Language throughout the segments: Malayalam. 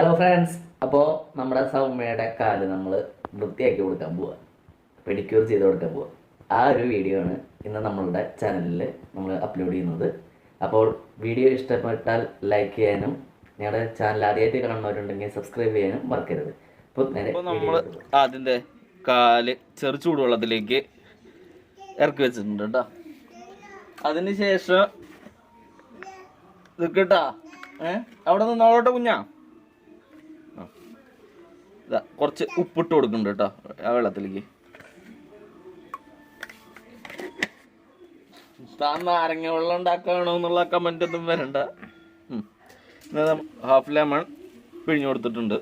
ഹലോ ഫ്രണ്ട്സ് അപ്പോൾ നമ്മുടെ സൗമ്യയുടെ കാൽ നമ്മൾ വൃത്തിയാക്കി കൊടുക്കാൻ പോവുക പെഡിക്യൂർ ചെയ്ത് കൊടുക്കാൻ പോവുക ആ ഒരു വീഡിയോ ആണ് ഇന്ന് നമ്മളുടെ ചാനലിൽ നമ്മൾ അപ്ലോഡ് ചെയ്യുന്നത്. അപ്പോൾ വീഡിയോ ഇഷ്ടപ്പെട്ടാൽ ലൈക്ക് ചെയ്യാനും ഞങ്ങളുടെ ചാനൽ ആദ്യമായിട്ട് കാണുന്നവരുണ്ടെങ്കിൽ സബ്സ്ക്രൈബ് ചെയ്യാനും മറക്കരുത്. അപ്പോൾ നേരെ നമ്മൾ അതിന്റെ കാൽ ചെറു ചൂടുവെള്ളത്തിലേക്ക് ഇറക്കി വെച്ചിട്ടുണ്ട് കേട്ടോ അതിന് ശേഷം ഇത് കേട്ടാ ഏ? അവിടെ നിന്നോട്ടെ കുഞ്ഞാ. കുറച്ച് ഉപ്പിട്ട് കൊടുക്കുന്നുണ്ട് കേട്ടോ ആ വെള്ളത്തിലേക്ക്. താൻ നാരങ്ങ വെള്ളം ഉണ്ടാക്കണോ എന്നുള്ള കമന്റ് ഒന്നും വരണ്ട. ഹാഫ് ലെമൺ പിഴിഞ്ഞു കൊടുത്തിട്ടുണ്ട്.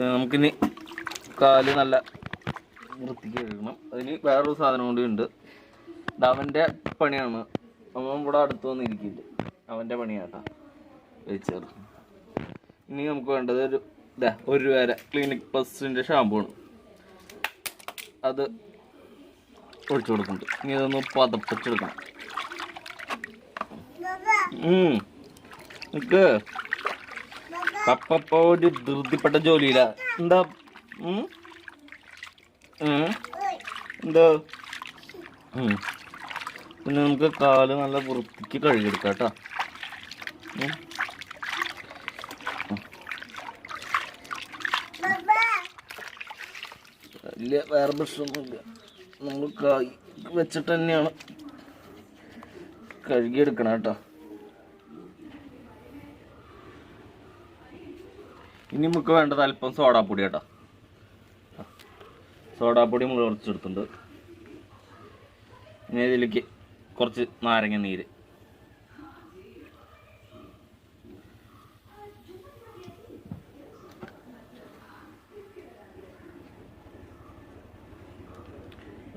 നമുക്കിനി കാൽ നല്ല വൃത്തിക്ക് കഴുകണം. അതിന് വേറൊരു സാധനം കൂടി ഉണ്ട്. അവന്റെ പണിയാണ്. അവൻ ഇവിടെ അടുത്ത് വന്നിരിക്കില്ല അവന്റെ പണിയാട്ടാ വെച്ചേർ ഇനി നമുക്ക് വേണ്ടത് ഒരു ഒരു രൂപ ക്ലിനിക് പ്ലസിന്റെ ഷാമ്പൂണ് അത് ഒഴിച്ചു കൊടുക്കുന്നുണ്ട്. ഇനി ഇതൊന്ന് പതപ്പിച്ചെടുക്കണം. നിക്ക്. പപ്പ ഒരു ധൃതിപ്പെട്ട ജോലിയില്ല എന്താ? എന്താ. പിന്നെ നമുക്ക് കാൽ നല്ല വൃത്തിക്ക് കഴുകിയെടുക്കാം കേട്ടോ. വലിയ വേറെ പ്രശ്നമൊന്നുമില്ല. നമ്മൾ കായ് വെച്ചിട്ട് തന്നെയാണ്. കഴുകിയെടുക്കണം കേട്ടോ. ഇനി നമുക്ക് വേണ്ടത് അല്പം സോഡാപ്പൊടി കേട്ടോ. സോഡാപ്പൊടി നമ്മൾ കുറച്ചെടുത്തിട്ടുണ്ട് ഇനി ഇതിലേക്ക് കുറച്ച് നാരങ്ങ നീര്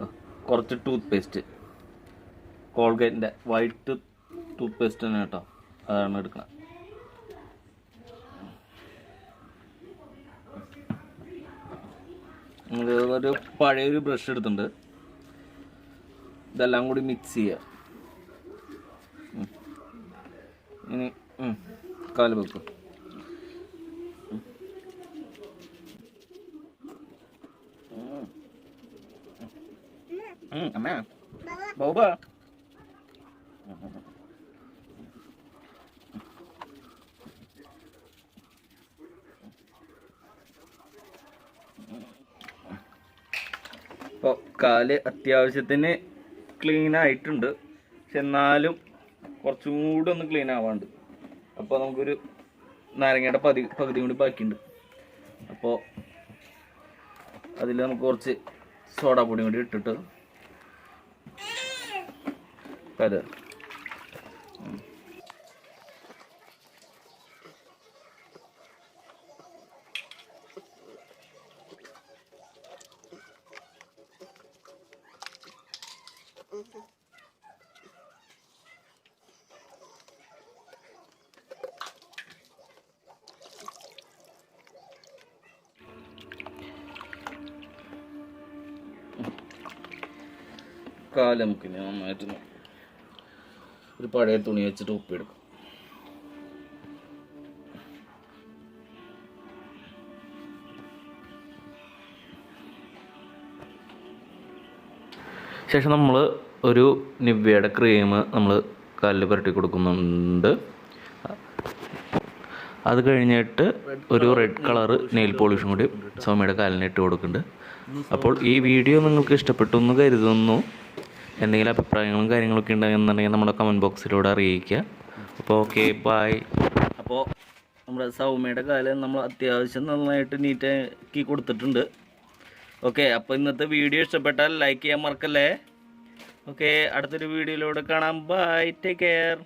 ആ, കുറച്ച് ടൂത്ത് പേസ്റ്റ് കോൾഗേറ്റിന്റെ വൈറ്റ് ടൂത്ത് പേസ്റ്റ് തന്നെ കേട്ടോ. അതാണ് എടുക്കണം. നമുക്ക് ഒരു പഴയൊരു ബ്രഷ് എടുത്തിട്ടുണ്ട്. ഇതെല്ലാം കൂടി മിക്സ് ചെയ്യുക ഇനി കാൽ വെക്കും. അമ്മ ബോബ ഇപ്പോൾ കാൽ അത്യാവശ്യത്തിന് ക്ലീൻ ആയിട്ടുണ്ട്. പക്ഷെ എന്നാലും കുറച്ചും കൂടി ഒന്ന് ക്ലീൻ ആവാണ്ട്. അപ്പോൾ നമുക്കൊരു നാരങ്ങയുടെ പതി പകുതി കൂടി ബാക്കിയുണ്ട്. അപ്പോൾ അതിൽ നമുക്ക് കുറച്ച് സോഡാ പൊടി കൂടി ഇട്ടിട്ട് കാൽ നമുക്ക് ഇനി നന്നായിട്ട് നോ- ഒരു പഴയ തുണി വെച്ചിട്ട് ഉപ്പിയെടുക്കും. ശേഷം നമ്മൾ ഒരു നിവ്യയുടെ ക്രീം നമ്മൾ കല്ല് പുരട്ടി കൊടുക്കുന്നുണ്ട്. അത് കഴിഞ്ഞിട്ട് ഒരു റെഡ് കളർ നെയിൽ പോളിഷും കൂടി സൗമ്യയുടെ കാലിന് ഇട്ട് കൊടുക്കുന്നുണ്ട്. അപ്പോൾ ഈ വീഡിയോ നിങ്ങൾക്ക് ഇഷ്ടപ്പെട്ടു എന്ന് കരുതുന്നു. എന്തെങ്കിലും അഭിപ്രായങ്ങളും കാര്യങ്ങളൊക്കെ ഉണ്ടെന്നുണ്ടെങ്കിൽ നമ്മുടെ കമന്റ് ബോക്സിലൂടെ അറിയിക്കുക. അപ്പോൾ ഓക്കെ ബായ് അപ്പോൾ നമ്മുടെ സൗമ്യയുടെ കാലം നമ്മൾ അത്യാവശ്യം നന്നായിട്ട് നീറ്റാക്കി കൊടുത്തിട്ടുണ്ട്. ഓക്കെ അപ്പോൾ ഇന്നത്തെ വീഡിയോ ഇഷ്ടപ്പെട്ടാൽ ലൈക്ക് ചെയ്യാൻ മറക്കല്ലേ? ഓക്കെ അടുത്തൊരു വീഡിയോയിലൂടെ കാണാം. Bye take care